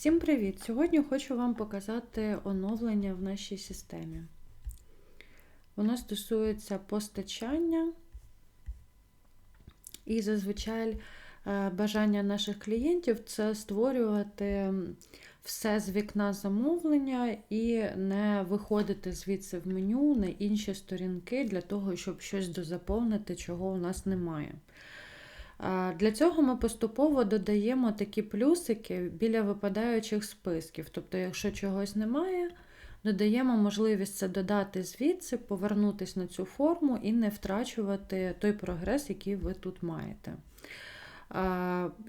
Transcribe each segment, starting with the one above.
Всім привіт! Сьогодні хочу вам показати оновлення в нашій системі. Воно стосується постачання і зазвичай е, бажання наших клієнтів це створювати все з вікна замовлення і не виходити звідси в меню на інші сторінки для того, щоб щось дозаповнити, чого у нас немає. Для цього ми поступово додаємо такі плюсики біля випадаючих списків. Тобто, якщо чогось немає, додаємо можливість це додати звідси, повернутися на цю форму і не втрачувати той прогрес, який ви тут маєте.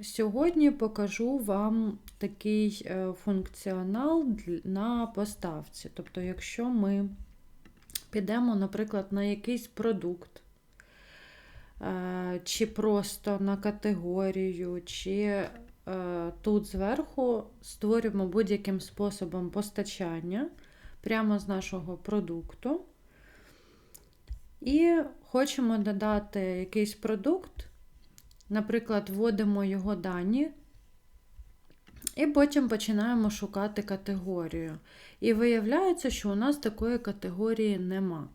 Сьогодні покажу вам такий е, функціонал на поставці. Тобто, якщо ми підемо, наприклад, на якийсь продукт. Чи просто на категорію, чи е, тут зверху створюємо будь-яким способом постачання прямо з нашого продукту. І хочемо додати якийсь продукт, наприклад, вводимо його дані, і потім починаємо шукати категорію. І виявляється, що у нас такої категорії нема.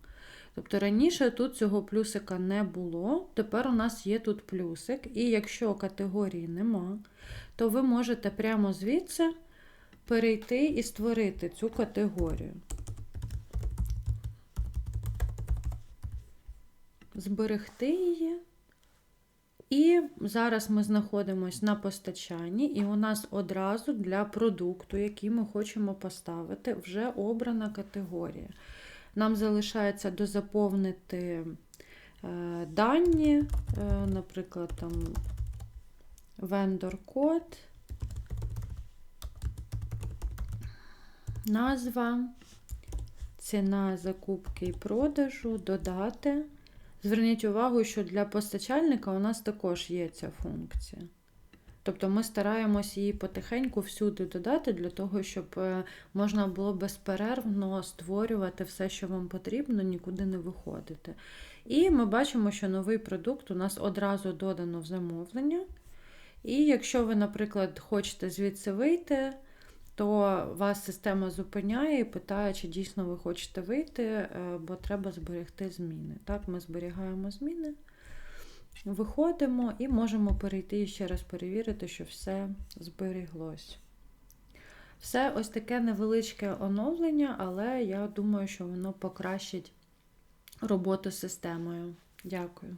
Тобто раніше тут цього плюсика не було, тепер у нас є тут плюсик, і якщо категорії нема, то ви можете прямо звідси перейти і створити цю категорію. Зберегти її. І зараз ми знаходимося на постачанні, і у нас одразу для продукту, який ми хочемо поставити, вже обрана категорія. Нам залишається дозаповнити е, дані, е, наприклад, там vendor код, назва, ціна закупки і продажу, додати. Зверніть увагу, що для постачальника у нас також є ця функція. Тобто ми стараємось її потихеньку всюди додати, для того, щоб е, можна було безперервно створювати все, що вам потрібно, нікуди не виходити. І ми бачимо, що новий продукт у нас одразу додано в замовлення. І якщо ви, наприклад, хочете звідси вийти, то вас система зупиняє і питає, чи дійсно ви хочете вийти, е, бо треба зберегти зміни. Так, ми зберігаємо зміни. Виходимо і можемо перейти і ще раз перевірити, що все зберіглось. Все ось таке невеличке оновлення, але я думаю, що воно покращить роботу з системою. Дякую.